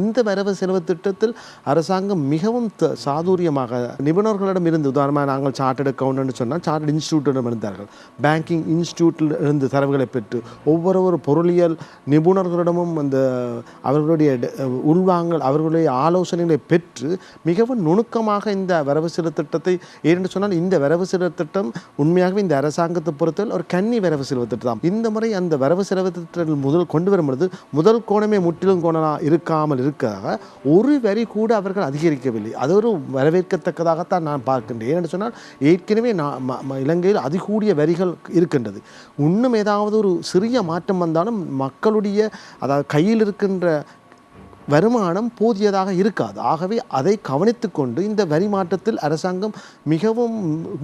இந்த வரவு செலவு திட்டத்தில் அரசாங்கம் மிகவும் த- சாதுரியமாக நிபுணர்களிடம் இருந்து உதாரணமாக நாங்கள் சார்ட்டர்ட் அக்கௌண்ட்னு சொன்னால் சார்ட்டர்ட் இன்ஸ்டியூட்டிடம் இருந்தார்கள். பேங்கிங் இன்ஸ்டியூட்டில் இருந்து தரவுகளை பெற்று ஒவ்வொரு ஒரு பொருளியல் நிபுணர்களிடமும் அந்த அவர்களுடைய உள்வாங்கல் அவர்களுடைய ஆலோசனைகளை பெற்று மிகவும் நுணுக்கமாக இந்த வரவு செலவு திட்டத்தை ஏன்னு சொன்னால் இந்த வரவு செலவு திட்டம் உண்மையாகவே இந்த அரசாங்கத்தை பொறுத்தவரை ஒரு கன்னி வரவு செலவு திட்டம் தான் இந்த முறை அந்த வரவு செலவு திட்டத்தில் முதல் கொண்டு வரும்பொழுது முதல் கோணமே முற்றிலும் கோணலாம் இருக்காமல் இருக்காக ஒரு வரி கூட அவர்கள் அதிகரிக்கவில்லை. அது ஒரு வரவேற்கத்தக்கதாகத்தான் நான் பார்க்கின்றேன். ஏனென்று சொன்னால் ஏற்கனவே நான் ம- இலங்கையில் அதிகூடிய வரிகள் இருக்கின்றது. இன்னும் ஏதாவது ஒரு சிறிய மாற்றம் வந்தாலும் மக்களுடைய அதாவது கையில் இருக்கின்ற வருமானம் போதியதாக இருக்காது. ஆகவே அதை கவனித்துக்கொண்டு இந்த வரி மாற்றத்தில் அரசாங்கம் மிகவும்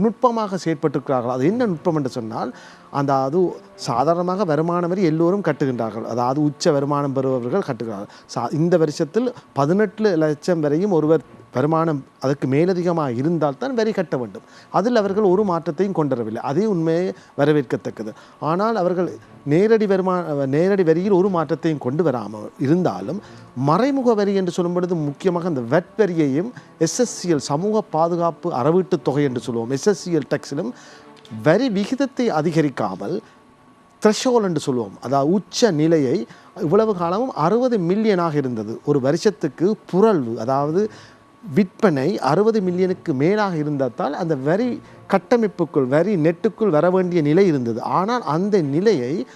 நுட்பமாக செயற்பட்டிருக்கிறார்கள். அது என்ன நுட்பம் என்று சொன்னால் அந்த அது சாதாரணமாக வருமான வரி எல்லோரும் கட்டுகின்றார்கள். அதாவது உச்ச வருமானம் பெறுபவர்கள் கட்டுகிறார்கள். சா இந்த வருஷத்தில் பதினெட்டு லட்சம் வரையும் ஒருவர் வருமானம் அதற்கு மேலதிகமாக இருந்தால் தான் வரி கட்ட வேண்டும். அதில் அவர்கள் ஒரு மாற்றத்தையும் கொண்டு வரவில்லை அதே உண்மையை வரவேற்கத்தக்கது. ஆனால் அவர்கள் நேரடி வருமான நேரடி வரியில் ஒரு மாற்றத்தையும் கொண்டு வராமல் இருந்தாலும் மறைமுக வரி என்று சொல்லும் பொழுது முக்கியமாக அந்த வெட் வரியையும் எஸ்எஸ்சிஎல் சமூக பாதுகாப்பு அறவீட்டு தொகை என்று சொல்லுவோம். எஸ்எஸ்சிஎல் டெக்ஸிலும் வரி விகிதத்தை அதிகரிக்காமல் த்ரெஷோல் என்று சொல்லுவோம். அதாவது உச்ச நிலையை இவ்வளவு காலமும் அறுபது மில்லியனாக இருந்தது. ஒரு வருஷத்துக்கு புரள்வு அதாவது விற்பனை அறுபது மில்லியனுக்கு மேலாக இருந்ததால் அந்த வரி கட்டமைப்புக்குள் வரி நெட்டுக்குள் வர வேண்டிய நிலை இருந்தது. ஆனால் அந்த நிலையை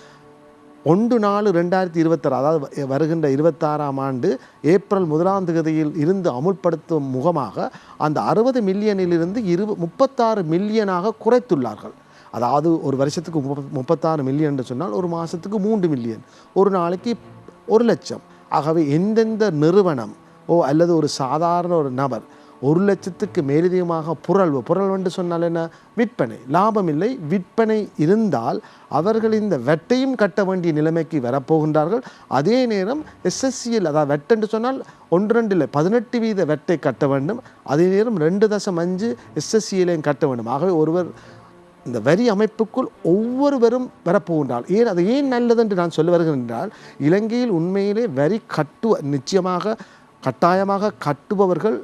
ஒன்று நாலு ரெண்டாயிரத்தி இருபத்தாறு அதாவது வருகின்ற இருபத்தாறாம் ஆண்டு ஏப்ரல் முதலாம் தேதியில் இருந்து அமுல்படுத்தும் முகமாக அந்த அறுபது மில்லியனிலிருந்து இரு முப்பத்தாறு மில்லியனாக குறைத்துள்ளார்கள். அதாவது ஒரு வருஷத்துக்கு முப்ப- முப்பத்தாறு மில்லியன் என்று சொன்னால் ஒரு மாதத்துக்கு மூன்று மில்லியன் ஒரு நாளைக்கு ஒரு லட்சம். ஆகவே எந்தெந்த நிறுவனம் ஓ அல்லது ஒரு சாதாரண ஒரு நபர் ஒரு லட்சத்துக்கு மேலதிகமாக புரள்வு புரள்வு என்று சொன்னால் என்ன? விற்பனை. லாபம் இல்லை. விற்பனை இருந்தால் அவர்கள் இந்த வெட்டையும் கட்ட வேண்டிய நிலைமைக்கு வரப்போகின்றார்கள். அதே நேரம் எஸ்எஸ்சியில் அதாவது வெட்டென்று சொன்னால் ஒன்று ரெண்டு இல்லை பதினெட்டு வீத வெட்டை கட்ட வேண்டும். அதே நேரம் ரெண்டு தசம் அஞ்சு எஸ்எஸ்சியிலையும் கட்ட வேண்டும். ஆகவே ஒருவர் இந்த வரி அமைப்புக்குள் ஒவ்வொருவரும் வரப்போகின்றால் ஏன் அது ஏன் நல்லது என்று நான் சொல்ல வருகிறேன் என்றால் இலங்கையில் உண்மையிலே வரி கட்டு நிச்சயமாக கட்டாயமாக கட்டுபவர்கள்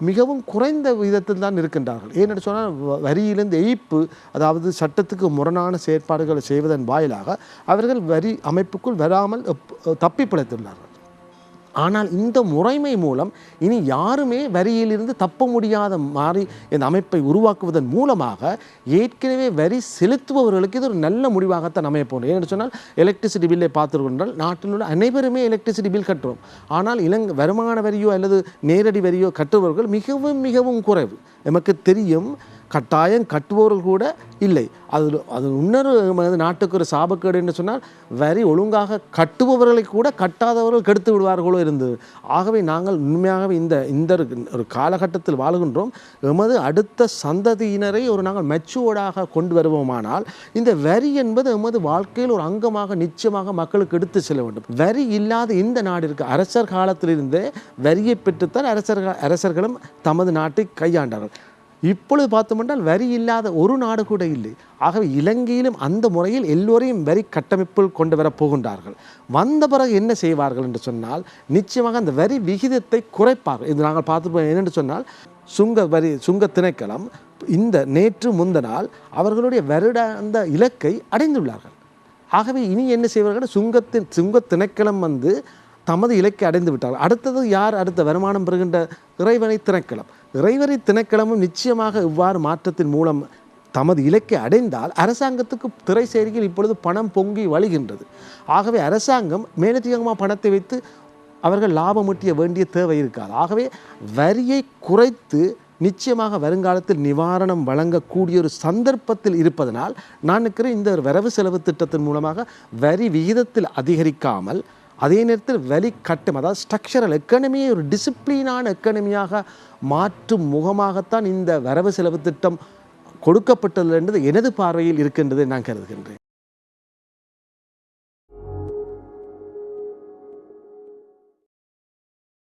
மிகவும் குறைந்த விதத்தில் தான் இருக்கின்றார்கள். ஏன்னு சொன்னால் வ- வரியிலிருந்து எய்ப்பு அதாவது சட்டத்துக்கு முரணான செயற்பாடுகளை செய்வதன் வாயிலாக அவர்கள் வரி அமைப்புக்குள் வராமல் தப்பி பிழைத்துள்ளார்கள் ஆனால் இந்த முறைமை மூலம் இனி யாருமே வரியிலிருந்து தப்ப முடியாத மாதிரி இந்த அமைப்பை உருவாக்குவதன் மூலமாக ஏற்கனவே வரி செலுத்துபவர்களுக்கு இது ஒரு நல்ல முடிவாகத்தான் அமைய போகணும் ஏன்னு சொன்னால் எலக்ட்ரிசிட்டி பில்லை பார்த்துருக்கொண்டால் நாட்டில் உள்ள அனைவருமே எலக்ட்ரிசிட்டி பில் கட்டுறோம். ஆனால் இலங்கை வருமான வரியோ அல்லது நேரடி வரியோ கட்டுபவர்கள் மிகவும் மிகவும் குறைவு. நமக்கு தெரியும் கட்டாயம் கட்டுபவர்கள் கூட இல்லை. அது அது இன்னொரு நாட்டுக்கு ஒரு சாபக்கேடு என்று சொன்னால் வரி ஒழுங்காக கட்டுபவர்களை கூட கட்டாதவர்கள் கெடுத்து விடுவார்களோ இருந்தது. ஆகவே நாங்கள் உண்மையாகவே இந்த இந்த ஒரு- ஒரு காலகட்டத்தில் வாழுகின்றோம். எமது அடுத்த சந்ததியினரை ஒரு நாங்கள் மெச்சுவோர்டாக கொண்டு வருவோமானால் இந்த வரி என்பது எமது வாழ்க்கையில் ஒரு அங்கமாக நிச்சயமாக மக்களுக்கு எடுத்து செல்ல வேண்டும். வரி இல்லாத இந்த நாடு இருக்கு அரசர் காலத்திலிருந்தே வரியை பெற்றுத்தான் அரசர்கள் அரசர்களும் தமது நாட்டை கையாண்டார்கள். இப்பொழுது பார்த்தோம்னால் வரி இல்லாத ஒரு நாடு கூட இல்லை. ஆகவே இலங்கையிலும் அந்த முறையில் எல்லோரையும் வரி கட்டமைப்பில் கொண்டு வரப் போகின்றார்கள். வந்த பிறகு என்ன செய்வார்கள் என்று சொன்னால் நிச்சயமாக அந்த வரி விகிதத்தை குறைப்பார்கள். இது நாங்கள் பார்த்துப்போம் என்னென்று சொன்னால் சுங்க வரி சுங்க திணைக்களம் இந்த நேற்று முந்த நாள் அவர்களுடைய வருட அந்த இலக்கை அடைந்துள்ளார்கள். ஆகவே இனி என்ன செய்வார்கள்? சுங்கத்தின் சுங்க திணைக்களம் வந்து தமது இலக்கை அடைந்து விட்டார்கள். அடுத்தது யார்? அடுத்த வருமானம் பெறுகின்ற இறைவனை திணைக்களம். இறைவனை திணைக்களமும் நிச்சயமாக இவ்வாறு மாற்றத்தின் மூலம் தமது இலக்கை அடைந்தால் அரசாங்கத்துக்கு திரை செய்தியில் இப்பொழுது பணம் பொங்கி வழிகின்றது. ஆகவே அரசாங்கம் மேலதிகமாக பணத்தை வைத்து அவர்கள் லாபம் ஈட்டிய வேண்டிய தேவை இருக்காது. ஆகவே வரியை குறைத்து நிச்சயமாக வருங்காலத்தில் நிவாரணம் வழங்கக்கூடிய ஒரு சந்தர்ப்பத்தில் இருப்பதனால் நான் நினைக்கிறேன் இந்த ஒரு வரவு செலவு திட்டத்தின் மூலமாக வரி விகிதத்தில் அதிகரிக்காமல் அதே நேரத்தில் வலி கட்டம் அதாவது ஸ்ட்ரக்சரல் எக்கனமியை ஒரு டிசிப்ளினான எக்கனமியாக மாற்றும் முகமாகத்தான் இந்த வரவு செலவு திட்டம் கொடுக்கப்பட்டுள்ளது என்பது எனது பார்வையில் இருக்கின்றது நான் கருதுகின்றேன்.